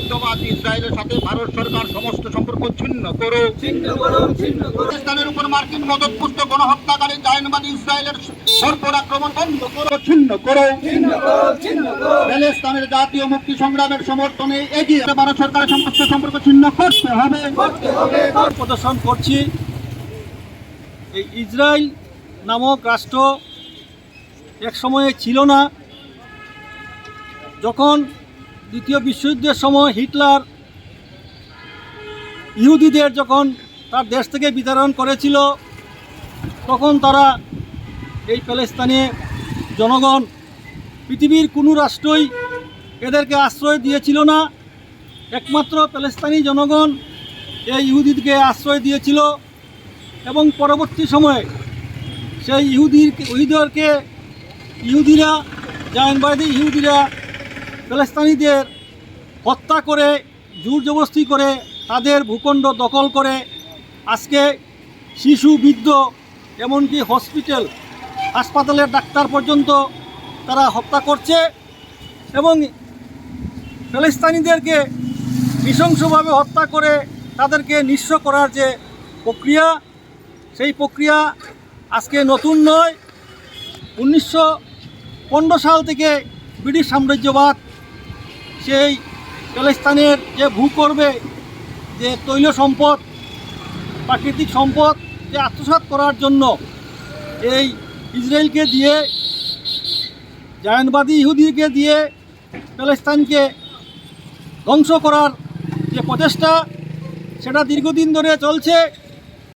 যুদ্ধবাদ ইসরায়েলের সাথে ভারত সরকার সমস্ত সম্পর্ক ছিন্ন করো পাকিস্তানের উপর মার্কিন মদতপুষ্ট গণহত্যাকারী জায়নবাদী ইসরায়েলের আক্রমণ বন্ধ করো ছিন্ন করো প্যালেস্তানের জাতীয় মুক্তি সংগ্রামের সমর্থনে এগিয়ে ভারত সরকারের সমস্ত সম্পর্ক ছিন্ন করতে হবে। প্রদর্শন করছি। এই ইসরায়েল নামক রাষ্ট্র এক সময়ে ছিল না। যখন দ্বিতীয় বিশ্বযুদ্ধের সময় হিটলার ইহুদিদের যখন তার দেশ থেকে বিতরণ করেছিল, তখন তারা এই প্যালেস্তানে জনগণ পৃথিবীর কোনো রাষ্ট্রই এদেরকে আশ্রয় দিয়েছিল না। একমাত্র প্যালেস্তানি জনগণ এই ইহুদিকে আশ্রয় দিয়েছিল এবং পরবর্তী সময়ে সেই ইহুদির ইহুদিদেরকে ইহুদিরা, জায়নবাদী ইহুদিরা প্যালেস্তানিদের হত্যা করে জোর জবস্তি করে, তাদের ভূখণ্ড দখল করে, আজকে শিশু, বৃদ্ধ, এমনকি হসপিটাল, হাসপাতালের ডাক্তার পর্যন্ত তারা হত্যা করছে এবং প্যালেস্তানিদেরকে নৃশংসভাবে হত্যা করে তাদেরকে নিঃস্ব করার যে প্রক্রিয়া, সেই প্রক্রিয়া আজকে নতুন নয়। উনিশশো সাল থেকে ব্রিটিশ সাম্রাজ্যবাদ সেই প্যালেস্তানের যে ভূগর্ভে যে তৈল সম্পদ, প্রাকৃতিক সম্পদ যে আত্মসাৎ করার জন্য এই ইসরায়েলকে দিয়ে, জায়নবাদী ইহুদিকে দিয়ে প্যালেস্তানকে ধ্বংস করার যে প্রচেষ্টা, সেটা দীর্ঘদিন ধরে চলছে।